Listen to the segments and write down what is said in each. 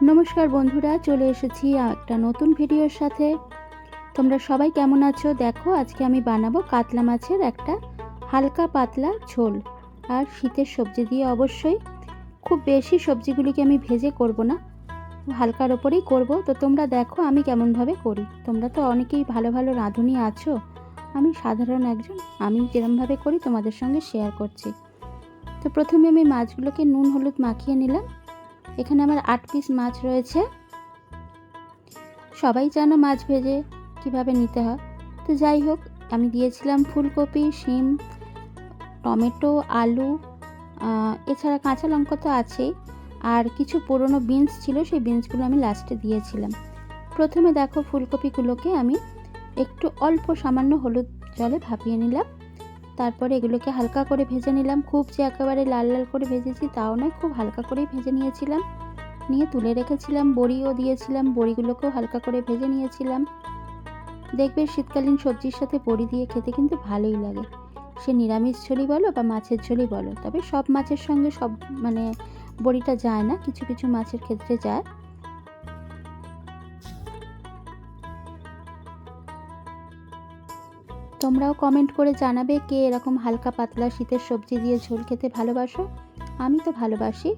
নমস্কার বন্ধুরা, চলে এসেছি একটা নতুন ভিডিওর সাথে। তোমরা সবাই কেমন আছো? দেখো, আজকে আমি বানাবো কাতলা মাছের একটা হালকা পাতলা ঝোল। আর শীতের সবজি দিয়ে অবশ্যই খুব বেশি সবজিগুলিকে আমি ভেজে করব না, হালকার ওপরেই করব। তো তোমরা দেখো আমি কেমনভাবে করি। তোমরা তো অনেকেই ভালো ভালো রাঁধুনি আছো। আমি সাধারণ একজন, আমি যেরমভাবে করি তোমাদের সঙ্গে শেয়ার করছি। তো প্রথমে আমি মাছগুলোকে নুন, হলুদ মাখিয়ে নিলাম। এখানে আমার আট পিস মাছ রয়েছে। সবাই জানো মাছ ভেজে কীভাবে নিতে হয়। তো যাই হোক, আমি দিয়েছিলাম ফুলকপি, শিম, টমেটো, আলু এছাড়া কাঁচা লঙ্কা তো আছেই। আর কিছু পুরনো বিনস ছিল, সেই বিনসগুলো আমি লাস্টে দিয়েছিলাম। প্রথমে দেখো ফুলকপিগুলোকে আমি একটু অল্প সামান্য হলুদ জলে ভাপিয়ে নিলাম। তারপরে এগুলোকে হালকা করে ভেজে নিলাম। খুব যে একেবারে লাল লাল করে ভেজেছি তাও নয়, খুব হালকা করেই ভেজে নিয়েছিলাম। নিয়ে তুলে রেখেছিলাম, বড়িও দিয়েছিলাম, বড়িগুলোকেও হালকা করে ভেজে নিয়েছিলাম। দেখবে শীতকালীন সবজির সাথে বড়ি দিয়ে খেতে কিন্তু ভালোই লাগে। সে নিরামিষ ঝোলই বলো বা মাছের ঝোলই বলো, তবে সব মাছের সঙ্গে সব মানে বড়িটা যায় না, কিছু কিছু মাছের ক্ষেত্রে যায়। তোমরাও কমেন্ট করে জানাবে কে এরকম হালকা পাতলা শীতের সবজি দিয়ে ঝোল খেতে ভালোবাসো। আমি তো ভালোবাসি।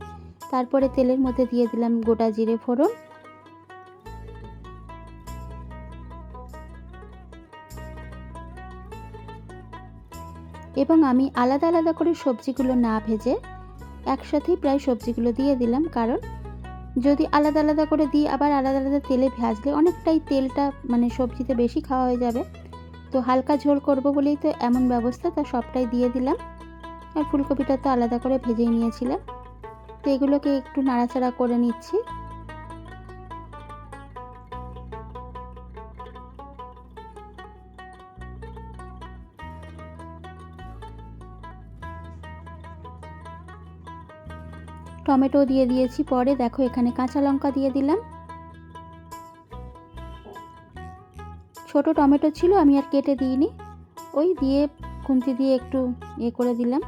তারপরে তেলের মধ্যে দিয়ে দিলাম গোটা জিরে ফোড়ন। এবং আমি আলাদা আলাদা করে সবজিগুলো না ভেজে একসাথেই প্রায় সবজিগুলো দিয়ে দিলাম, কারণ যদি আলাদা আলাদা করে দিই, আবার আলাদা আলাদা তেলে ভাজলে অনেকটাই তেলটা মানে সবজিতে বেশি খাওয়া হয়ে যাবে। তো হালকা ঝোল করব বলেই তো এমন ব্যবস্থা, তা সবটাই দিয়ে দিলাম। আর ফুলকপিটা তো আলাদা করে ভেজেই নিয়েছিলাম। তো এগুলোকে একটু নাড়াচাড়া করে নিচ্ছি। টমেটো দিয়ে দিয়েছি পরে, দেখো এখানে কাঁচা লঙ্কা দিয়ে দিলাম। ছোট টমেটো ছিল, আমি আর কেটে দিইনি। ওই দিয়ে খুন্তি দিয়ে একটু ইয়ে করে দিলাম।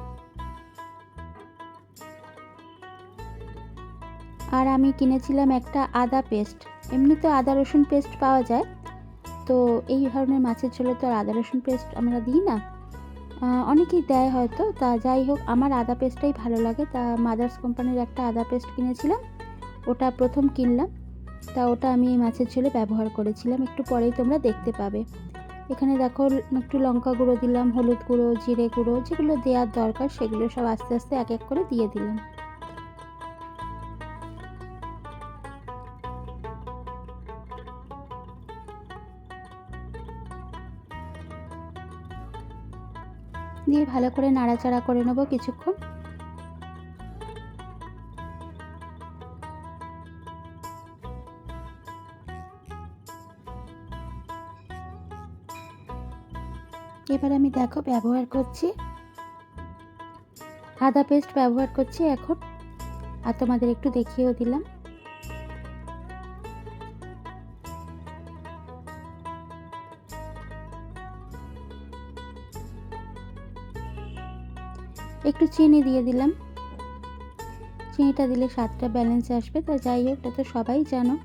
আর আমি কিনেছিলাম একটা আদা পেস্ট। এমনি তো আদা রসুন পেস্ট পাওয়া যায়, তো এই ধরনের মাছের ঝোলে তো আর আদা রসুন পেস্ট আমরা দিই না। অনেকেই দেয় হয়তো, তা যাই হোক, আমার আদা পেস্টটাই ভালো লাগে। তা মাদার্স কোম্পানির একটা আদা পেস্ট কিনেছিলাম, ওটা প্রথম কিনলাম। তা ওটা আমি এই মাছের ঝোলে ব্যবহার করেছিলাম, একটু পরেই তোমরা দেখতে পাবে। এখানে দেখো একটু লঙ্কা গুঁড়ো দিলাম, হলুদ গুঁড়ো, জিরে গুঁড়ো, যেগুলো দেওয়ার দরকার সেগুলো সব আস্তে আস্তে এক এক করে দিয়ে দিলাম। দিয়ে ভালো করে নাড়াচাড়া করে নেব কিছুক্ষণ। এবার আমি দেখো ব্যবহার করছি। আদা পেস্ট ব্যবহার করছি এখন। আর তোমাদের একটু দেখিয়েও দিলাম। একটু চিনি দিয়ে দিলাম। চিনিটা দিলে স্বাদটা ব্যালেন্স আসবে। তা যাই হোক, এটা তো সবাই জানো।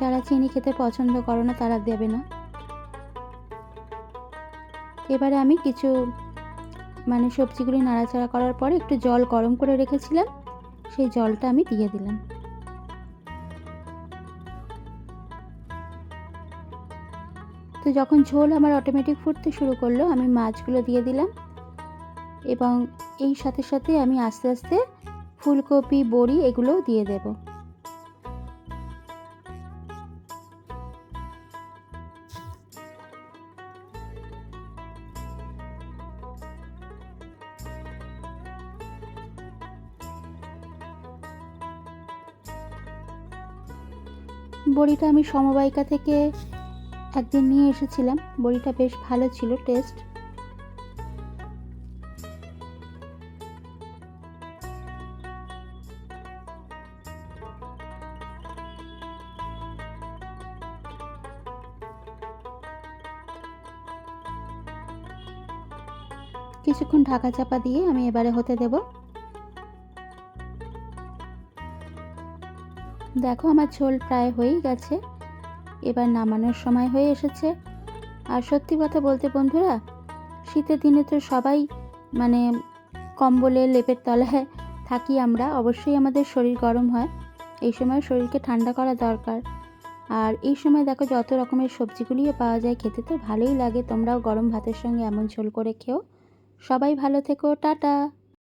যারা চিনি খেতে পছন্দ করো না, তারা দেবে না। এবারে আমি কিছু মানে সবজিগুলি নাড়াচাড়া করার পরে একটু জল গরম করে রেখেছিলাম, সেই জলটা আমি দিয়ে দিলাম। তো যখন ঝোল আমার অটোমেটিক ফুটতে শুরু করল, আমি মাছগুলো দিয়ে দিলাম এবং এই সাথে সাথে আমি আস্তে আস্তে ফুলকপি, বড়ি এগুলোও দিয়ে দেবো। বড়িটা আমি সমবায়িকা থেকে একদিন নিয়ে এসেছিলাম। বড়িটা বেশ ভালো ছিল, টেস্ট। কিছুক্ষণ ঢাকা চাপা দিয়ে আমি এবারে হতে দেব। দেখো আমার ঝোল প্রায় হয়েই গেছে। এবার নামানোর সময় হয়ে এসেছে। আর সত্যি কথা বলতে বন্ধুরা, শীতের দিনে তো সবাই মানে কম্বলে, লেপের তলায় থাকি আমরা। অবশ্যই আমাদের শরীর গরম হয়। এই সময় শরীরকে ঠান্ডা করা দরকার। আর এই সময় দেখো যত রকমের সবজিগুলিও পাওয়া যায় খেতে তো ভালোই লাগে। তোমরাও গরম ভাতের সঙ্গে এমন ঝোল করে খেও। সবাই ভালো থেকো। টাটা।